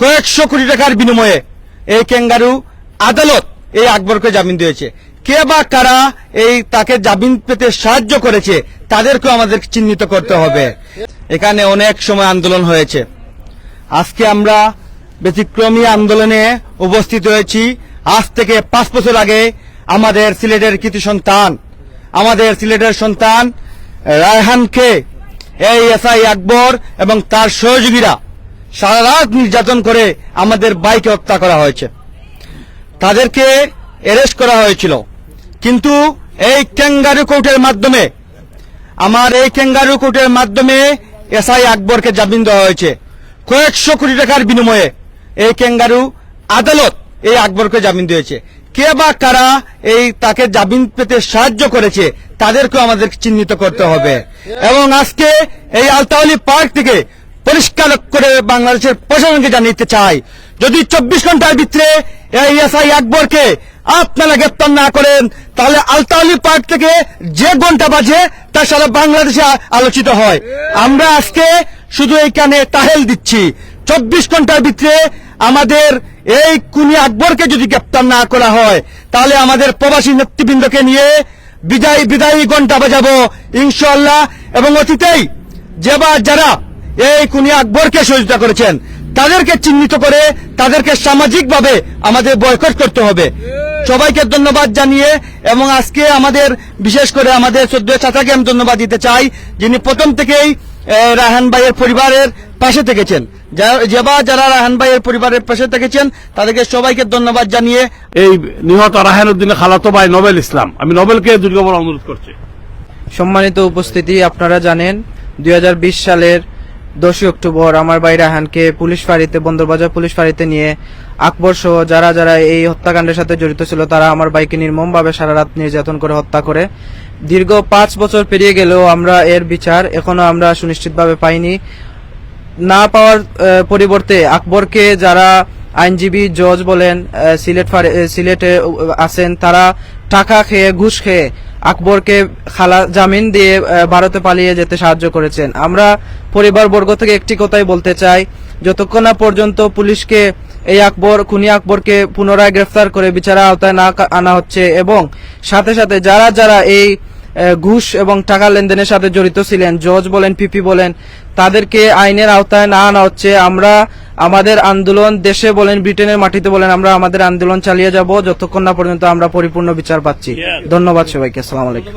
কয়েকশো কোটি টাকার বিনিময়ে এই ক্যাঙ্গারু আদালত এই আকবরকে জামিন দিয়েছে। কে বা কারা এই তাকে জামিন পেতে সাহায্য করেছে, তাদেরকেও আমাদের চিহ্নিত করতে হবে। এখানে অনেক সময় আন্দোলন হয়েছে। আজকে আমরা ব্যতিক্রমী আন্দোলনে উপস্থিত হয়েছি। আজ থেকে পাঁচ বছর আগে আমাদের সিলেটের কৃতি সন্তান, আমাদের সিলেটের সন্তান রায়হানকে এই এস আই আকবর এবং তার সহযোগীরা সারা রাত নির্যাতন করে আমাদের বাইকে হত্যা করা হয়েছে। তাদেরকে অ্যারেস্ট করা হয়েছিল। কিন্তু এই ক্যাঙ্গারু কোর্টের মাধ্যমে, আমার এই ক্যাঙ্গারু কোর্টের মাধ্যমে এসআই আকবরকে জামিন দেওয়া হয়েছে। কয়েকশো কোটি টাকার বিনিময়ে এই ক্যাঙ্গারু আদালত এই আকবরকে জামিন দিয়েছে। কে বা কারা এই তাকে জামিন পেতে সাহায্য করেছে, তাদেরকেও আমাদের চিহ্নিত করতে হবে। এবং আজকে এই আলতাওয়ালি পার্ক থেকে পরিষ্কার করে বাংলাদেশের প্রশাসনকে জানিয়ে চাই। যদি চব্বিশ ঘণ্টার ভিতরে এই এসআই আকবরকে আপনারা গ্রেপ্তার না করেন, তাহলে আলতাওয়ালি পার্ক থেকে যে ঘণ্টা বাজে, তা সারা বাংলাদেশে আলোচিত হয়। আমরা আজকে শুধু এইখানে তাহেল দিচ্ছি। চব্বিশ ঘণ্টার ভিতরে আমাদের এই কুনি আকবরকে যদি গ্রেপ্তার না করা হয়, তাহলে আমাদের প্রবাসী নেতৃবৃন্দকে নিয়ে বিদায়, বিদায়ী ঘণ্টা বাজাবো ইনশাল্লাহ এবং অতীতেই যে বা যারা এই কুনি আকবরকে সহযোগিতা করেছেন। তাদেরকে চিহ্নিত করে তাদেরকে সামাজিকভাবে আমাদের বয়কট করতে হবে। সবাইকে ধন্যবাদ জানিয়ে এবং আজকে আমাদের বিশেষ করে আমাদের সদ্য চাচাকে আমি ধন্যবাদ দিতে চাই যিনি প্রথম থেকেই রাহান ভাইয়ের পরিবারের পাশে থেকেছেন। যা- যে বা যারা রাহান ভাইয়ের পরিবারের পাশে থেকেছেন তাদেরকে সবাইকে ধন্যবাদ জানিয়ে এই নিহত রাহান উদ্দিনের খালাতো ভাই নোবেল ইসলাম। আমি নোবেলকে দুর্গাবর অনুরোধ করছি। সম্মানিত উপস্থিতি আপনারা জানেন দুই হাজার বিশ সালের দশই অক্টোবর আমার ভাই রাহানকে পুলিশ ফাঁড়িতে, বন্দরবাজার পুলিশ ফাঁড়িতে নিয়ে আকবর সহ যারা যারা এই হত্যাকাণ্ডের সাথে জড়িত ছিল, তারা আমার ভাইকে নির্মমভাবে সারা রাত নির্যাতন করে হত্যা করে। দীর্ঘ পাঁচ বছর পেরিয়ে গেলেও আমরা এর বিচার এখনও আমরা সুনিশ্চিতভাবে পাইনি। না পাওয়ার পরিবর্তে আকবরকে যারা আইনজীবী জজ বলেন সিলেট সিলেটে আছেন, তারা টাকা খেয়ে, ঘুষ খেয়ে আকবরকে খালা জামিন দিয়ে ভারতে পালিয়ে যেতে সাহায্য করেছেন। আমরা পরিবারবর্গ থেকে একটি কথাই বলতে চাই। যতক্ষণ না পর্যন্ত পুলিশকে এই আকবর, খুনি আকবরকে পুনরায় গ্রেফতার করে বিচারের আওতায় না আনা হচ্ছে এবং সাথে সাথে যারা যারা এই ঘুষ এবং টাকা লেনদেনের সাথে জড়িত ছিলেন, জজ বলেন, পিপি বলেন, তাদেরকে আইনের আওতায় না আনা হচ্ছে। আমরা আমাদের আন্দোলন দেশে বলেন ব্রিটেনের মাটিতে বলেন আমরা আমাদের আন্দোলন চালিয়ে যাব। যতক্ষণ না পর্যন্ত আমরা পরিপূর্ণ বিচার পাচ্ছি। ধন্যবাদ সবাইকে। আসসালাম আলাইকুম।